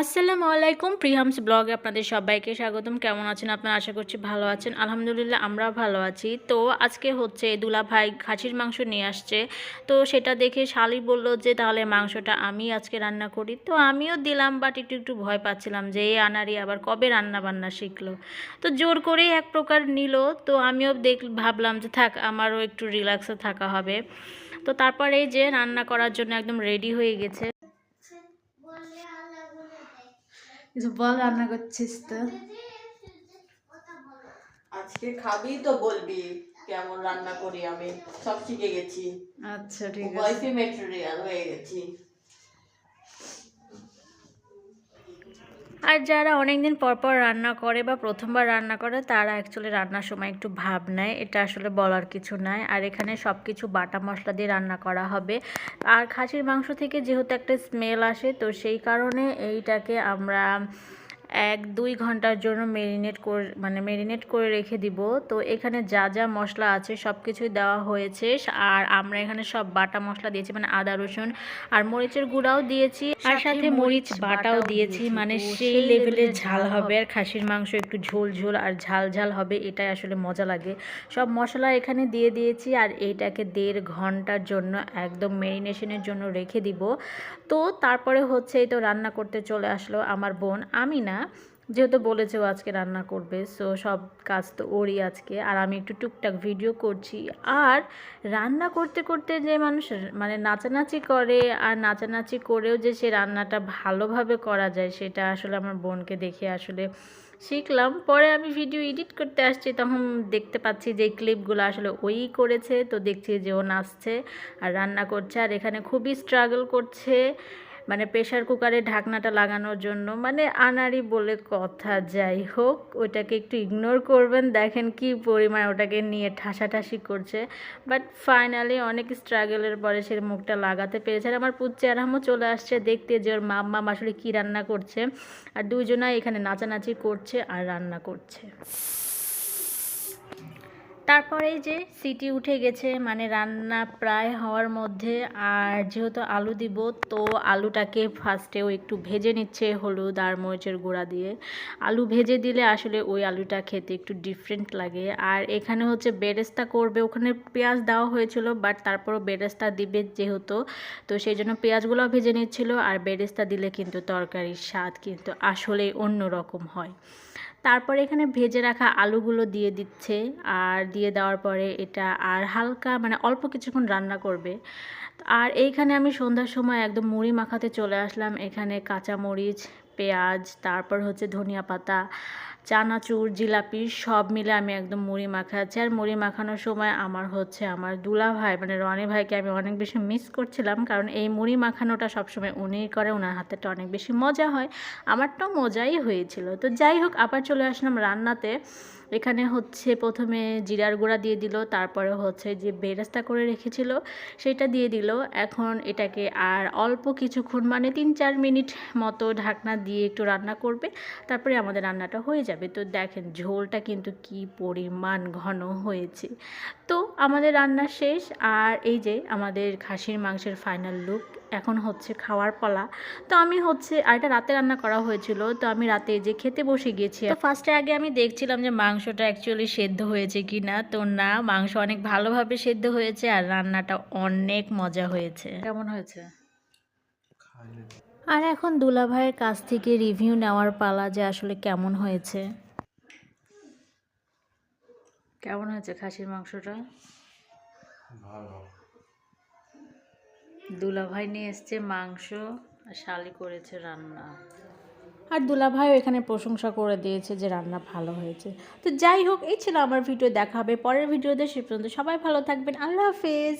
আসসালামু আলাইকুম প্রিহামস ব্লগে আপনাদের সবাইকে স্বাগতম। কেমন আছেন আপনারা? আশা করছি ভালো আছেন। আলহামদুলিল্লাহ আমরা ভালো আছি। তো আজকে হচ্ছে দুলা ভাই খাসির মাংস নিয়ে আসছে। তো সেটা দেখে শালি বলল যে, তাহলে মাংসটা আমি আজকে রান্না করি। তো আমিও দিলাম বাট একটু একটু ভয় পাচ্ছিলাম যে, এই আনারি আবার কবে রান্না বান্না শিখলো? তো জোর করেই এক প্রকার নিল। তো আমিও দেখ, ভাবলাম যে, থাক, আমারও একটু রিল্যাক্সে থাকা হবে। তো তারপরে যে, রান্না করার জন্য একদম রেডি হয়ে গেছে। কিছু বল রান্না করছিস তো? আজকে খাবি তো বলবি কেমন রান্না করি আমি। সব শিখে গেছি। আচ্ছা ঠিক আছে। ওয়াইফি ম্যাটেরিয়াল হয়ে গেছি। আর যারা অনেকদিন পর পর রান্না করে বা প্রথমবার রান্না করে, তারা অ্যাকচুয়ালি রান্নার সময় একটু ভাব নেয়। এটা আসলে বলার কিছু নাই। আর এখানে সব কিছু বাটা মশলা দিয়ে রান্না করা হবে। আর খাসির মাংস থেকে যেহেতু একটা স্মেল আসে, তো সেই কারণে এইটাকে আমরা এক দুই ঘণ্টার জন্য মেরিনেট করে মানে মেরিনেট করে রেখে দিব। তো এখানে যা যা মশলা আছে সব কিছুই দেওয়া হয়েছে। আর আমরা এখানে সব বাটা মশলা দিয়েছি মানে আদা রসুন আর মরিচের গুঁড়াও দিয়েছি। আর সাথে মরিচ বাটাও দিয়েছি। মানে সেই লেভেলের ঝাল হবে। আর খাসির মাংস একটু ঝোল ঝোল আর ঝাল ঝাল হবে। এটাই আসলে মজা লাগে। সব মশলা এখানে দিয়ে দিয়েছি। আর এইটাকে দেড় ঘণ্টার জন্য একদম মেরিনেশনের জন্য রেখে দিব। তো তারপরে হচ্ছে এই তো রান্না করতে চলে আসলো আমার বোন আমি না যেহেতু বলেছে ও আজকে রান্না করবে সো সব কাজ তো ওরই আজকে। আর আমি একটু টুকটাক ভিডিও করছি। আর রান্না করতে করতে যে মানুষ মানে নাচানাচি করে, আর নাচানাচি করেও যে সে রান্নাটা ভালোভাবে করা যায়, সেটা আসলে আমার বোনকে দেখে আসলে শিখলাম। পরে আমি ভিডিও এডিট করতে আসছি, তখন দেখতে পাচ্ছি যে ক্লিপগুলো আসলে ওই করেছে। তো দেখছি যে ও নাচছে আর রান্না করছে। আর এখানে খুবই স্ট্রাগল করছে। মানে প্রেশার কুকারে ঢাকনাটা লাগানোর জন্য মানে আনারি বলে কথা, যাই হোক, ওটাকে একটু ইগনোর করবেন। দেখেন কি পরিমাণ ওটাকে নিয়ে ঠাসাঠাসি করছে। বাট ফাইনালি অনেক স্ট্রাগলের পরে সে মুখটা লাগাতে পেরেছে। আর আমার পুচ্চে আরামও চলে আসছে দেখতে যে ওর মাম্মা আসলে কী রান্না করছে। আর দুজনাই এখানে নাচানাচি করছে আর রান্না করছে। তারপরে যে সিটি উঠে গেছে মানে রান্না প্রায় হওয়ার মধ্যে। আর যেহেতু আলু দিব, তো আলুটাকে ফার্স্টেও একটু ভেজে নিচ্ছে হলুদ আর মরিচের গুঁড়া দিয়ে। আলু ভেজে দিলে আসলে ওই আলুটা খেতে একটু ডিফারেন্ট লাগে। আর এখানে হচ্ছে বেরেস্তা করবে, ওখানে পেঁয়াজ দেওয়া হয়েছিল বাট তারপরও বেরেস্তা দিবে যেহেতু। তো সেই জন্য পেঁয়াজগুলো ভেজে নিচ্ছিল, আর বেরেস্তা দিলে কিন্তু তরকারির স্বাদ কিন্তু আসলেই অন্য রকম হয়। তারপরে এখানে ভেজে রাখা আলুগুলো দিয়ে দিচ্ছে। আর দিয়ে দেওয়ার পরে এটা আর হালকা মানে অল্প কিছুক্ষণ রান্না করবে। আর এইখানে আমি সন্ধ্যার সময় একদম মুড়ি মাখাতে চলে আসলাম। এখানে কাঁচা মরিচ পেঁয়াজ, তারপর হচ্ছে ধনিয়া পাতা, চানাচুর, জিলাপি, সব মিলে আমি একদম মুড়ি মাখাচ্ছি আর মুড়ি মাখানোর সময় আমার হচ্ছে আমার দুলা ভাই মানে রনি ভাইকে আমি অনেক বেশি মিস করছিলাম। কারণ এই মুড়ি মাখানোটা সবসময় উনি করে ওনার হাতেটা অনেক বেশি মজা হয়। আমারটাও মজাই হয়েছিল। তো যাই হোক, আবার চলে আসলাম রান্নাতে। এখানে হচ্ছে প্রথমে জিরার গুঁড়া দিয়ে দিল, তারপরে হচ্ছে যে বেরেস্তা করে রেখেছিল সেটা দিয়ে দিল। এখন এটাকে আর অল্প কিছুক্ষণ মানে তিন চার মিনিট মতো ঢাকনা দিয়ে একটু রান্না করবে, তারপরে আমাদের রান্নাটা হয়ে যাবে। তো দেখেন ঝোলটা কিন্তু কি পরিমাণ ঘন হয়েছে। তো আমাদের রান্না শেষ, আর এই যে আমাদের খাসির মাংসের ফাইনাল লুক এখন হচ্ছে খাওয়ার পালা। তো আমি হচ্ছে আর এটা রাতে রান্না করা হয়েছিল তো আমি রাতে যে খেতে বসে গিয়েছি। তো ফার্স্টে আগে আমি দেখছিলাম যে মাংসটা অ্যাকচুয়ালি সেদ্ধ হয়েছে কি না তো না মাংস অনেক ভালোভাবে সেদ্ধ হয়েছে আর রান্নাটা অনেক মজা হয়েছে। কেমন হয়েছে? আর এখন দুলা ভাইয়ের কাছ থেকে রিভিউ নেওয়ার পালা যে আসলে কেমন হয়েছে। কেমন হয়েছে খাসির মাংসটা? দুলাভাই নিয়ে এসছে মাংস আর শালি করেছে রান্না। আর দুলাভাইও এখানে প্রশংসা করে দিয়েছে যে রান্না ভালো হয়েছে। তো যাই হোক, এই ছিল আমার ভিডিও, দেখা হবে পরের ভিডিওতে, সে পর্যন্ত সবাই ভালো থাকবেন। আল্লাহ হাফেজ।